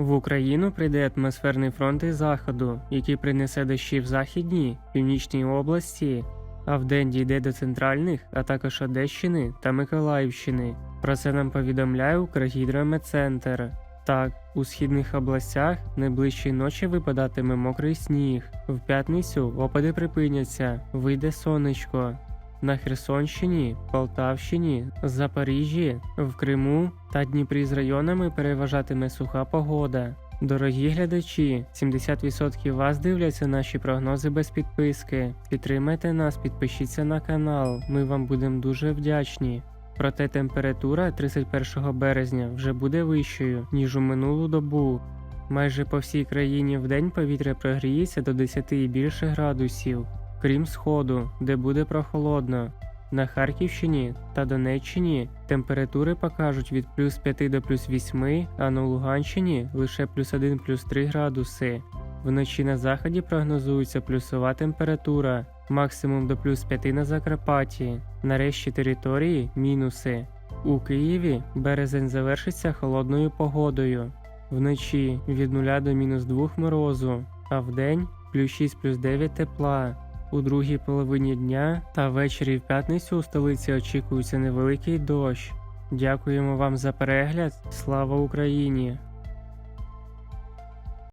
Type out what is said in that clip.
В Україну прийде атмосферний фронт із заходу, який принесе дощі в західній, північній області, а вдень дійде до центральних, а також Одещини та Миколаївщини. Про це нам повідомляє Укргідрометцентр. Так, у східних областях найближчі ночі випадатиме мокрий сніг. В п'ятницю опади припиняться, вийде сонечко. На Херсонщині, Полтавщині, Запоріжжі, в Криму та Дніпрі з районами переважатиме суха погода. Дорогі глядачі, 70% вас дивляться наші прогнози без підписки. Підтримайте нас, підпишіться на канал, ми вам будемо дуже вдячні. Проте температура 31 березня вже буде вищою, ніж у минулу добу. Майже по всій країні вдень повітря прогріється до 10 і більше градусів, крім сходу, де буде прохолодно. На Харківщині та Донеччині температури покажуть від плюс 5 до плюс 8, а на Луганщині лише плюс 1 плюс 3 градуси. Вночі на заході прогнозується плюсова температура, максимум до плюс 5 на Закарпатті. На решті території мінуси. У Києві березень завершиться холодною погодою. Вночі від 0 до мінус 2 морозу, а вдень плюс 6 плюс 9 тепла. У другій половині дня та ввечері в п'ятницю у столиці очікується невеликий дощ. Дякуємо вам за перегляд. Слава Україні!